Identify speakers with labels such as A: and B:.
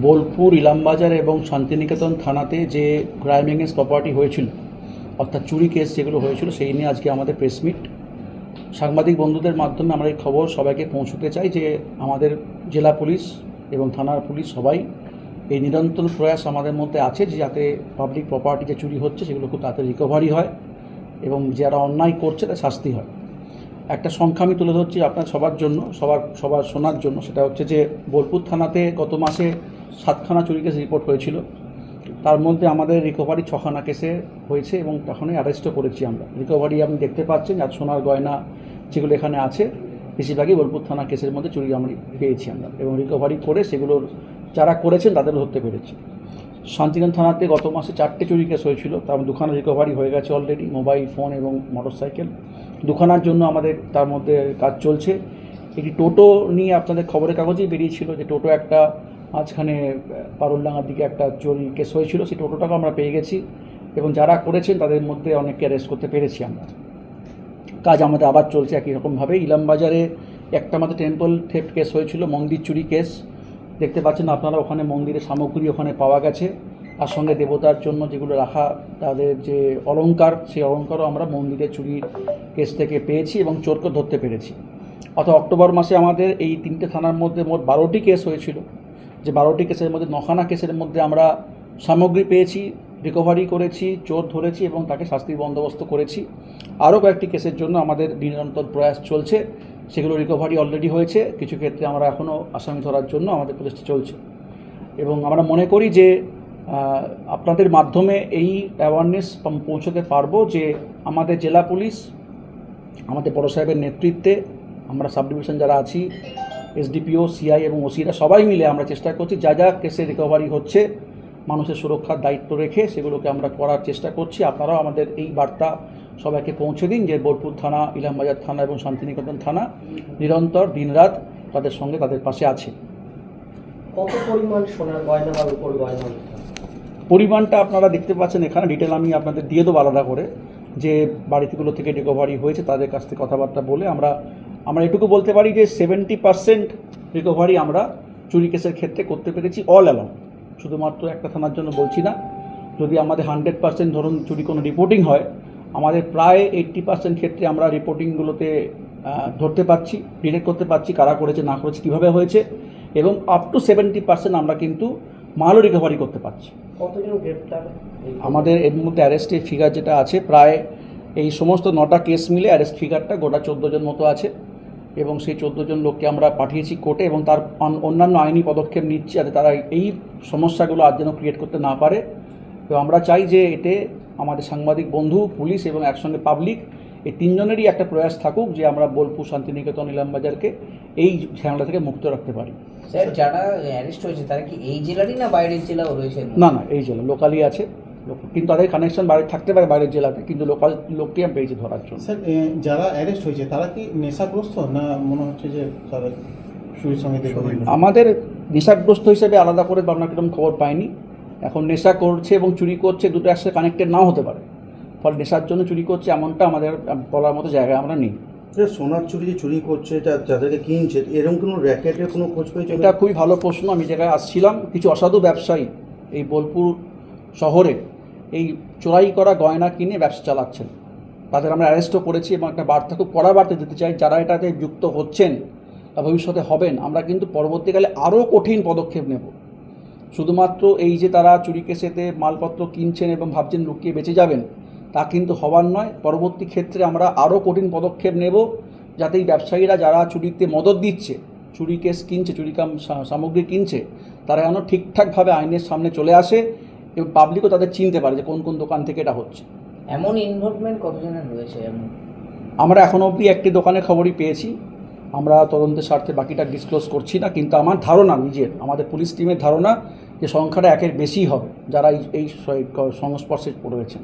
A: বোলপুর, ইলামবাজার এবং শান্তিনিকেতন থানাতে যে ক্রাইম এগেন্স প্রপার্টি হয়েছিল, অর্থাৎ চুরি কেস যেগুলো হয়েছিল, সেই নিয়ে আজকে আমাদের প্রেস মিট সাংবাদিক বন্ধুদের মাধ্যমে আমরা এই খবর সবাইকে পৌঁছতে চাই যে আমাদের জেলা পুলিশ এবং থানার পুলিশ সবাই এই নিরন্তর প্রয়াস আমাদের মধ্যে আছে যে যাতে পাবলিক প্রপার্টি যে চুরি হচ্ছে, সেগুলো খুব তাড়াতাড়ি রিকভারি হয় এবং যারা অন্যায় করছে তার শাস্তি হয়। একটা সংখ্যা আমি তুলে ধরছি আপনার সবার জন্য, সবার সবার শোনার জন্য। সেটা হচ্ছে যে বোলপুর থানাতে গত মাসে সাতখানা চুরি কেস রিপোর্ট হয়েছিল। তার মধ্যে আমাদের রিকভারি ছখানা কেসে হয়েছে এবং তখনই অ্যারেস্টও করেছি আমরা। রিকভারি আপনি দেখতে পাচ্ছেন আর সোনার গয়না যেগুলো এখানে আছে, বেশিরভাগই বোলপুর থানা কেসের মধ্যে চুরি আমরা পেয়েছি আমরা এবং রিকভারি করে সেগুলোর যারা করেছেন তাদের ধরতে পেরেছি। শান্তিগঞ্জ থানাতে গত মাসে চারটে চুরি কেস হয়েছিল। তার দুখানা রিকভারি হয়ে গেছে অলরেডি মোবাইল ফোন এবং মোটরসাইকেল দুখানার জন্য আমাদের, তার মধ্যে কাজ চলছে। একটি টোটো নিয়ে আপনাদের খবরের কাগজেই বেরিয়েছিল যে টোটো একটা মাঝখানে পারুলডাঙ্গার দিকে একটা চুরি কেস হয়েছিল, সেই টোটোটাকে আমরা পেয়ে গেছি এবং যারা করেছেন তাদের মধ্যে অনেককে অ্যারেস্ট করতে পেরেছি আমরা। কাজ আমাদের আবার চলছে একই রকমভাবে। ইলামবাজারে একটা আমাদের টেম্পল থেফট কেস হয়েছিল, মন্দির চুরি কেস দেখতে পাচ্ছেন আপনারা, ওখানে মন্দিরের সামগ্রী ওখানে পাওয়া গেছে। তার সঙ্গে দেবতার জন্য যেগুলো রাখা, তাদের যে অলংকার, সেই অলংকারও আমরা মন্দিরের চুরির কেস থেকে পেয়েছি এবং চোরকে ধরতে পেরেছি। অর্থাৎ অক্টোবর মাসে আমাদের এই তিনটে থানার মধ্যে মোট বারোটি কেস হয়েছিল। যে বারোটি কেসের মধ্যে, নখানা কেসের মধ্যে আমরা সামগ্রী পেয়েছি রিকভারি করেছি, চোর ধরেছি এবং তাকে শাস্তির বন্দোবস্ত করেছি। আরও কয়েকটি কেসের জন্য আমাদের নিরন্তর প্রয়াস চলছে, সেগুলো রিকভারি অলরেডি হয়েছে। কিছু ক্ষেত্রে আমরা এখনও আসামি ধরার জন্য আমাদের প্রচেষ্টা চলছে। এবং আমরা মনে করি যে আপনাদের মাধ্যমে এই অ্যাওয়ারনেস পৌঁছতে পারব যে আমাদের জেলা পুলিশ, আমাদের বড় সাহেবের নেতৃত্বে আমরা সাব ডিভিশন যারা আছি এসডিপিও সিআই এবং ওসিরা সবাই মিলে আমরা চেষ্টা করছি যা যা কেসে রিকভারি হচ্ছে মানুষের সুরক্ষার দায়িত্ব রেখে সেগুলোকে আমরা করার চেষ্টা করছি। আপনারাও আমাদের এই বার্তা সবাইকে পৌঁছে দিন যে বোলপুর থানা ইলামবাজার থানা এবং শান্তিনিকেতন থানা নিরন্তর দিনরাত তাদের সঙ্গে তাদের পাশে আছে।
B: কত পরিমাণ সোনার গয়না বা গয়না?
A: পরিমাণটা আপনারা দেখতে পাচ্ছেন এখানে ডিটেল আমি আপনাদের দিয়ে দেবো আলাদা করে যে বাড়িগুলো থেকে রিকভারি হয়েছে তাদের কাছ থেকে কথাবার্তা বলে আমরা আমরা এটুকু বলতে পারি যে সেভেন্টি পার্সেন্ট রিকভারি আমরা চুরি কেসের ক্ষেত্রে করতে পেরেছি অল অ্যালং শুধুমাত্র একটা থানার জন্য বলছি না যদি আমাদের হান্ড্রেড পার্সেন্ট ধরুন চুরি কোনো রিপোর্টিং হয় আমাদের প্রায় এইট্টি পার্সেন্ট ক্ষেত্রে আমরা রিপোর্টিংগুলোতে ধরতে পারছি ডিটেক্ট করতে পারছি কারা করেছে না করেছে কীভাবে হয়েছে এবং আপ টু সেভেন্টি পার্সেন্ট আমরা কিন্তু মালও রিকভারি করতে পারছি।
B: কতজন গ্রেপ্তার?
A: আমাদের এর মধ্যে অ্যারেস্টের ফিগার যেটা আছে প্রায় এই সমস্ত নটা কেস মিলে অ্যারেস্ট ফিগারটা গোটা চোদ্দ জন মতো আছে। এবং সেই চোদ্দ জন লোককে আমরা পাঠিয়েছি কোর্টে এবং তার অন্যান্য আইনি পদক্ষেপ নিচ্ছি যাতে তারা এই সমস্যাগুলো আর যেন ক্রিয়েট করতে না পারে। তো আমরা চাই যে এতে আমাদের সাংবাদিক বন্ধু পুলিশ এবং একসঙ্গে পাবলিক এই তিনজনেরই একটা প্রয়াস থাকুক যে আমরা বোলপুর শান্তিনিকেতন ইলামবাজারকে এই ঝামেলা থেকে মুক্ত রাখতে পারি।
C: স্যার যারা অ্যারেস্ট হয়েছে তারা কি এই জেলারই না বাইরের জেলাও রয়েছে?
A: না না এই জেলা লোকালই আছে। কিন্তু তাদের কানেকশন বাইরে থাকতে পারে বাইরের জেলাতে কিন্তু লোকাল লোককে আমি পেয়েছি ধরার জন্য।
D: স্যার যারা অ্যারেস্ট হয়েছে তারা কি নেশাগ্রস্ত না মনে হচ্ছে যে সঙ্গে
A: আমাদের নেশাগ্রস্ত হিসেবে আলাদা করে আমরা কীরকম খবর পাইনি। এখন নেশা করছে এবং চুরি করছে দুটো একসাথে কানেক্টেড নাও হতে পারে। ফলে নেশার জন্য চুরি করছে এমনটা আমাদের বলার মতো জায়গায় আমরা নেই।
E: যে সোনার চুরি যে চুরি করছে যা- যাদেরকে কিনছে এরকম কোনো র্যাকেটের কোনো খোঁজ পেয়েছে?
A: এটা খুবই ভালো প্রশ্ন। আমি জায়গায় আসছিলাম কিছু অসাধু ব্যবসায়ী এই বোলপুর শহরে এই চোরাই করা গয়না কিনে ব্যবসা চালাচ্ছেন। তাদের আমরা অ্যারেস্টও করেছি এবং একটা বার্তা, খুব কড়া বার্তা দিতে চাই, যারা এটাতে যুক্ত হচ্ছেন বা ভবিষ্যতে হবেন, আমরা কিন্তু পরবর্তীকালে আরও কঠিন পদক্ষেপ নেব। শুধুমাত্র এই যে তারা চুরি কেসেতে মালপত্র কিনছেন এবং ভাবছেন লুকিয়ে বেঁচে যাবেন, তা কিন্তু হবার নয়। পরবর্তী ক্ষেত্রে আমরা আরও কঠিন পদক্ষেপ নেব, যাতে এই ব্যবসায়ীরা যারা চুরিতে মদত দিচ্ছে, চুরি কেস কিনছে, চুরি কাম সামগ্রী কিনছে, তারা যেন ঠিকঠাকভাবে আইনের সামনে চলে আসে এবং পাবলিকও তাদের চিনতে পারে যে কোন কোন দোকান থেকে এটা হচ্ছে।
C: এমন ইনভলভমেন্ট কতজনের রয়েছে এমন?
A: আমরা এখনও অবধি একটি দোকানের খবরই পেয়েছি। আমরা তদন্তের স্বার্থে বাকিটা ডিসক্লোজ করছি না কিন্তু আমার ধারণা নিজের আমাদের পুলিশ টিমের ধারণা যে সংখ্যাটা একের বেশি হবে যারা এই এই সংস্পর্শে পড়েছেন।